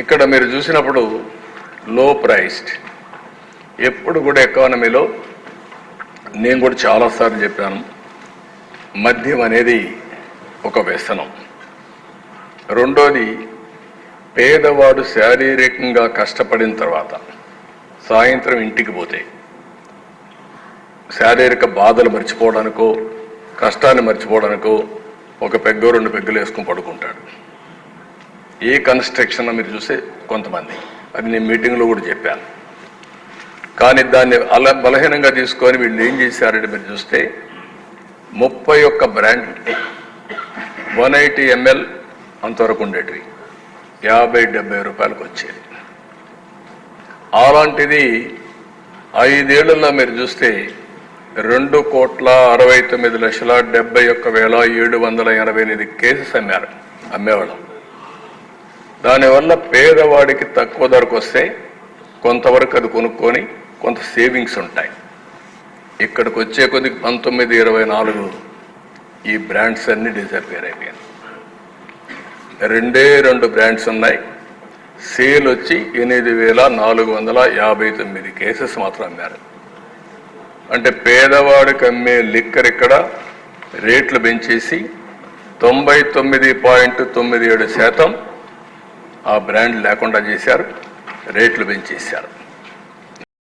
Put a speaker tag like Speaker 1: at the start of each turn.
Speaker 1: ఇక్కడ మీరు చూసినప్పుడు లో ప్రైస్డ్. ఎప్పుడు కూడా ఎకానమీలో నేను కూడా చాలాసార్లు చెప్పాను మద్యం అనేది ఒక వ్యసనం. రెండోది పేదవాడు శారీరకంగా కష్టపడిన తర్వాత సాయంత్రం ఇంటికి పోతే శారీరక బాధలు మర్చిపోవడానికో కష్టాన్ని మర్చిపోవడానికో ఒక పెగ్గో రెండు పెగ్గులు వేసుకుని పడుకుంటాడు. ఏ కన్స్ట్రక్షన్ మీరు చూస్తే కొంతమంది. అది నేను మీటింగ్లో కూడా చెప్పాను. కానీ దాన్ని అలా బలహీనంగా తీసుకొని వీళ్ళు ఏం చేశారంటే మీరు చూస్తే ముప్పై ఒక్క బ్రాండ్ వన్ ఎయిటీ ఎంఎల్ అంతవరకు ఉండేటివి. యాభై డెబ్బై రూపాయలకు వచ్చేది. అలాంటిది ఐదేళ్ళలో మీరు చూస్తే రెండు కోట్ల అరవై తొమ్మిది లక్షల డెబ్బై ఒక్క వేల ఏడు వందల ఎనభై ఎనిమిది కేసెస్ అమ్మారు అమ్మేవాళ్ళం. దానివల్ల పేదవాడికి తక్కువ ధరకు వస్తే కొంతవరకు అది కొనుక్కొని కొంత సేవింగ్స్ ఉంటాయి. ఇక్కడికి వచ్చే కొద్దికి పంతొమ్మిది ఇరవై నాలుగు ఈ బ్రాండ్స్ అన్ని డిజర్పేర్ అయిపోయాయి. రెండే రెండు బ్రాండ్స్ ఉన్నాయి. సేల్ వచ్చి ఎనిమిది వేల నాలుగు వందల యాభై తొమ్మిది కేసెస్ మాత్రం అమ్మారు. అంటే పేదవాడికి అమ్మే లిక్కర్ ఇక్కడ రేట్లు పెంచేసి తొంభై తొమ్మిది పాయింట్ తొమ్మిది ఏడు శాతం ఆ బ్రాండ్ లేకుండా చేశారు రేట్లు పెంచేశారు.